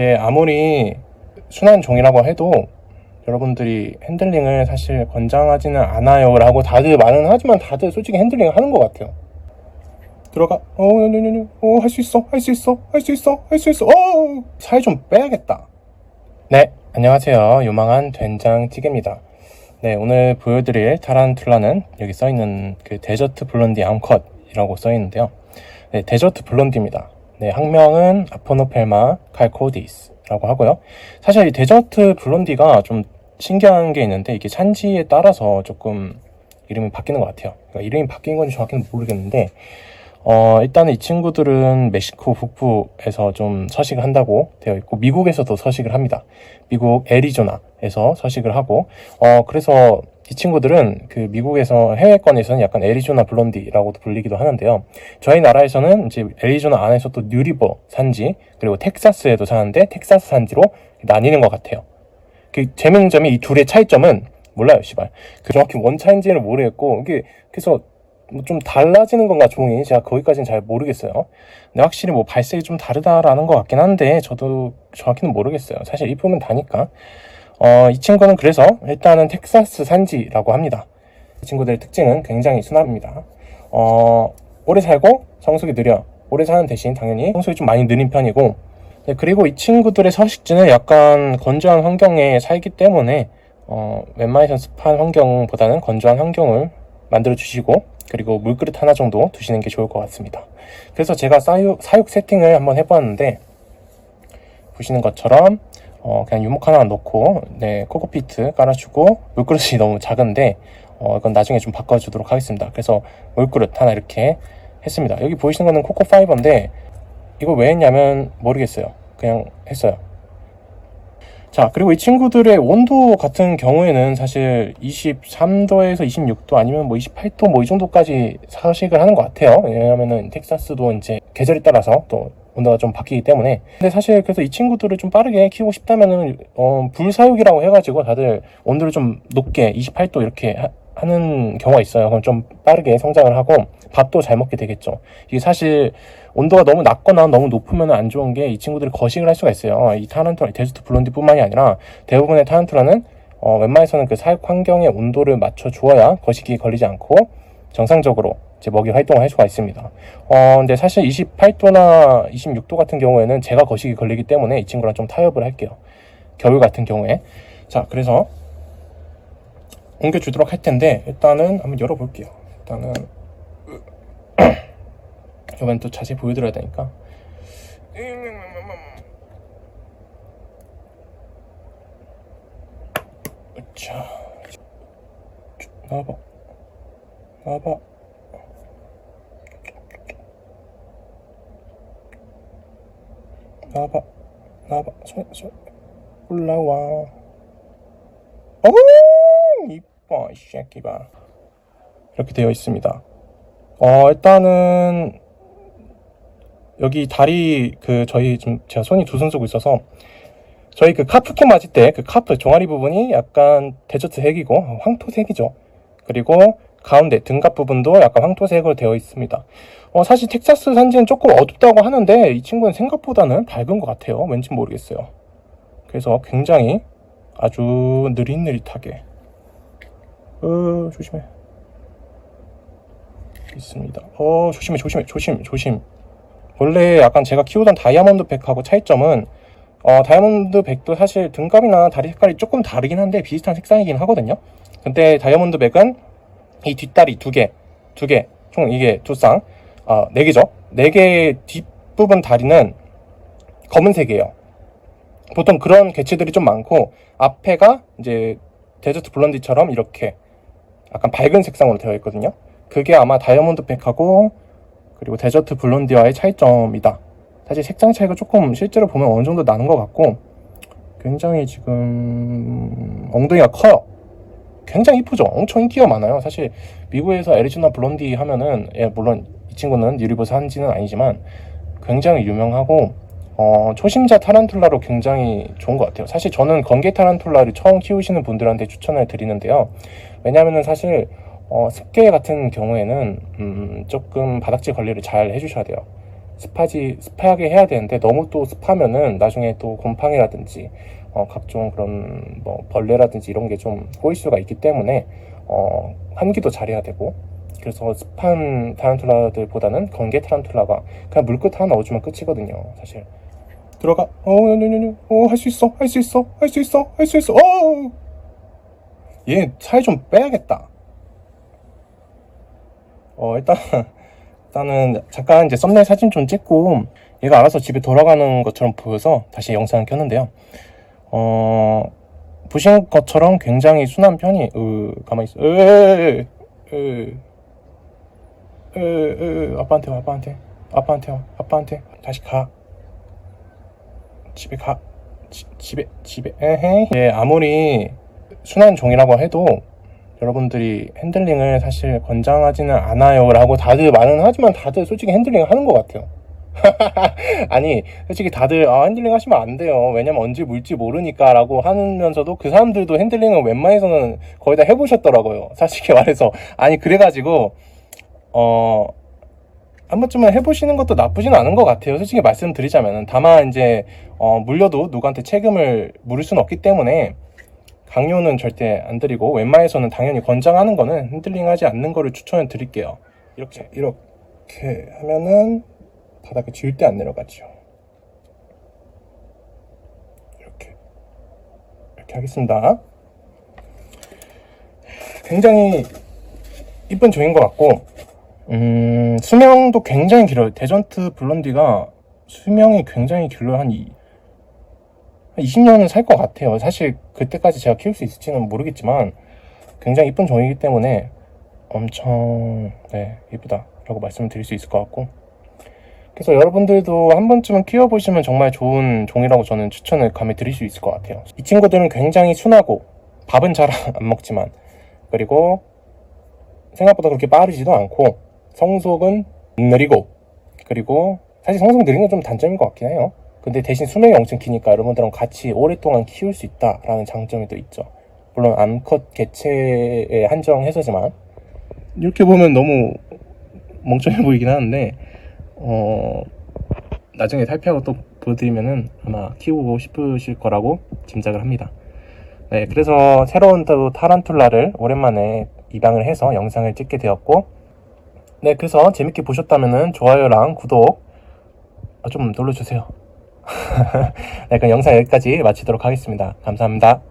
예, 아무리 순한 종이라고 해도 여러분들이 핸들링을 사실 권장하지는 않아요 라고 다들 말은 하지만 다들 솔직히 핸들링을 하는 것 같아요. 들어가. 어할 수 있어 할 수 있어 할 수 있어 할 수 있어 어 살 좀 빼야겠다. 네 안녕하세요. 요망한 된장찌개입니다. 네 오늘 보여드릴 타란툴라는 여기 써있는 그 데저트 블론디 암컷이라고 써있는데요. 네 데저트 블론디입니다 네 학명은 아포노펠마 칼코디스라고 하고요 사실 이 데저트 블론디가 좀 신기한 게 있는데 이게 산지에 따라서 조금 이름이 바뀌는 것 같아요. 그러니까 이름이 바뀐 건지 정확히는 모르겠는데 어, 일단은 이 친구들은 멕시코 북부에서 좀 서식을 한다고 되어 있고 미국에서도 서식을 합니다. 미국 애리조나에서 서식을 하고 어, 그래서 이 친구들은 그 미국에서 해외권에서는 약간 애리조나 블론디라고도 불리기도 하는데요. 저희 나라에서는 이제 애리조나 안에서 또 뉴리버 산지 그리고 텍사스에도 사는데 텍사스 산지로 나뉘는 것 같아요. 그 재밌는 점이 이 둘의 차이점은 몰라요, 씨발. 그 정확히 원차인지는 모르겠고 이게 그래서 뭐 좀 달라지는 건가 종이 제가 거기까지는 잘 모르겠어요. 근데 확실히 뭐 발색이 좀 다르다라는 것 같긴 한데 저도 정확히는 모르겠어요. 사실 이쁘면 다니까. 어, 이 친구는 그래서 일단은 텍사스 산지라고 합니다. 이 친구들의 특징은 굉장히 순합니다. 어, 오래 살고 성숙이 느려. 오래 사는 대신 당연히 성숙이 좀 많이 느린 편이고 네, 그리고 이 친구들의 서식지는 약간 건조한 환경에 살기 때문에 어, 웬만해선 습한 환경보다는 건조한 환경을 만들어 주시고 그리고 물그릇 하나 정도 두시는 게 좋을 것 같습니다. 그래서 제가 사육, 사육 세팅을 한번 해보았는데 보시는 것처럼 어, 그냥 유목 하나 넣고 네, 코코피트 깔아주고 물그릇이 너무 작은데 어, 이건 나중에 좀 바꿔주도록 하겠습니다. 그래서 물그릇 하나 이렇게 했습니다. 여기 보이시는 거는 코코 파이버인데 이거 왜 했냐면 모르겠어요. 그냥 했어요. 자, 그리고 이 친구들의 온도 같은 경우에는 사실 23도에서 26도 아니면 뭐 28도 뭐 이 정도까지 서식을 하는 것 같아요. 왜냐면은 텍사스도 이제 계절에 따라서 또 온도가 좀 바뀌기 때문에. 근데 사실 그래서 이 친구들을 좀 빠르게 키우고 싶다면은 어, 불사육이라고 해가지고 다들 온도를 좀 높게 28도 이렇게 하, 하는 경우가 있어요. 그럼 좀 빠르게 성장을 하고 밥도 잘 먹게 되겠죠. 이게 사실 온도가 너무 낮거나 너무 높으면 안 좋은 게 이 친구들이 거식을 할 수가 있어요. 이 타란툴라, 데스트 블론디뿐만이 아니라 대부분의 타란툴라는 어, 웬만해서는 그 사육 환경의 온도를 맞춰 주어야 거식이 걸리지 않고 정상적으로 이 제 먹이 활동을 할 수가 있습니다. 어, 근데 사실 28도나 26도 같은 경우에는 제가 거식이 걸리기 때문에 이 친구랑 좀 타협을 할게요. 겨울 같은 경우에. 자, 그래서 옮겨주도록 할 텐데 일단은 한번 열어볼게요. 일단은 이번엔 또 자세히 보여드려야 되니까 자 나와봐 나와봐 나와봐 나와봐 손, 손 올라와. 어머 이뻐 이 새끼 봐 이렇게 되어 있습니다. 어 일단은 여기 다리 그 저희 좀 제가 손이 두 손 쓰고 있어서 저희 그 카프킨 맞을 때 그 카프 종아리 부분이 약간 데저트 색이고 황토색이죠. 그리고 가운데 등갑 부분도 약간 황토색으로 되어 있습니다. 어, 사실 텍사스 산지는 조금 어둡다고 하는데 이 친구는 생각보다는 밝은 것 같아요. 왠지 모르겠어요. 그래서 굉장히 아주 느릿느릿하게 어, 조심해 있습니다. 어, 조심해, 조심해, 조심, 조심. 원래 약간 제가 키우던 다이아몬드 백하고 차이점은 어, 다이아몬드 백도 사실 등갑이나 다리 색깔이 조금 다르긴 한데 비슷한 색상이긴 하거든요. 근데 다이아몬드 백은 이 뒷다리 두 개, 두 개, 총 이게 두 쌍, 아, 네 개죠. 네개 뒷부분 다리는 검은색이에요. 보통 그런 개체들이 좀 많고 앞에가 이제 데저트 블론디처럼 이렇게 약간 밝은 색상으로 되어 있거든요. 그게 아마 다이아몬드 백하고 그리고 데저트 블론디와의 차이점이다. 사실 색상 차이가 조금 실제로 보면 어느 정도 나는 것 같고 굉장히 지금 엉덩이가 커요. 굉장히 이쁘죠. 엄청 인기가 많아요. 사실 미국에서 애리조나 블론디 하면은 예, 물론 이 친구는 유리버스 한지는 아니지만 굉장히 유명하고 어, 초심자 타란툴라로 굉장히 좋은 것 같아요. 사실 저는 건개 타란툴라를 처음 키우시는 분들한테 추천을 드리는데요. 왜냐하면 사실 어, 습계 같은 경우에는 음, 조금 바닥재 관리를 잘 해주셔야 돼요. 습하지 습하게 해야 되는데 너무 또 습하면은 나중에 또 곰팡이라든지 어, 각종 그런 뭐 벌레라든지 이런 게좀 꼬일 수가 있기 때문에 어, 환기도 잘해야 되고 그래서 습한 타란툴라들보다는 건개 타란툴라가 그냥 물끝 하나 넣어주면 끝이거든요 사실. 들어가. 어할 수 있어 할 수 있어 할 수 있어 할 수 있어. 어얘살 좀 빼야겠다. 어 일단 일단은 잠깐 이제 썸네일 사진 좀 찍고 얘가 알아서 집에 돌아가는 것처럼 보여서 다시 영상을 켰는데요 어 보신 것처럼 굉장히 순한 편이 으 가만히 있어. 으으으으 으 으 으 아빠한테 와 아빠한테. 아빠한테 와 아빠한테. 다시 가. 집에 가. 지- 집에 집에. 에헤 예 아무리 순한 종이라고 해도 여러분들이 핸들링을 사실 권장하지는 않아요 라고 다들 말은 하지만 다들 솔직히 핸들링 하는 것 같아요. 아니 솔직히 다들 아, 핸들링 하시면 안 돼요. 왜냐면 언제 물지 모르니까 라고 하면서도 그 사람들도 핸들링을 웬만해서는 거의 다 해보셨더라고요. 솔직히 말해서 아니 그래가지고 어 한 번쯤은 해보시는 것도 나쁘진 않은 것 같아요. 솔직히 말씀드리자면은 다만 이제 어, 물려도 누구한테 책임을 물을 수는 없기 때문에 강요는 절대 안 드리고 웬만해서는 당연히 권장하는 거는 핸들링 하지 않는 거를 추천을 드릴게요. 이렇게 이렇게 하면은 바닥에 절대 안 내려가죠. 이렇게 이렇게 하겠습니다. 굉장히 이쁜 종인 것 같고 음, 수명도 굉장히 길어요. 데전트 블론디가 수명이 굉장히 길어요. 한 이, 20년은 살 것 같아요. 사실 그때까지 제가 키울 수 있을지는 모르겠지만 굉장히 이쁜 종이기 때문에 엄청 네, 이쁘다라고 말씀을 드릴 수 있을 것 같고 그래서 여러분들도 한 번쯤은 키워보시면 정말 좋은 종이라고 저는 추천을 감히 드릴 수 있을 것 같아요. 이 친구들은 굉장히 순하고 밥은 잘 안 먹지만 그리고 생각보다 그렇게 빠르지도 않고 성속은 느리고 그리고 사실 성속 느린 건 좀 단점인 것 같긴 해요. 근데 대신 수명이 엄청 기니까 여러분들랑 같이 오랫동안 키울 수 있다라는 장점이 또 있죠. 물론 암컷 개체에 한정해서지만 이렇게 보면 너무 멍청해 보이긴 하는데 어 나중에 살피하고 또 보여드리면은 아마 키우고 싶으실 거라고 짐작을 합니다. 네, 그래서 새로운 또 타란툴라를 오랜만에 입양을 해서 영상을 찍게 되었고 네, 그래서 재밌게 보셨다면은 좋아요랑 구독 아, 좀 눌러주세요. 네, 그럼 영상 여기까지 마치도록 하겠습니다. 감사합니다.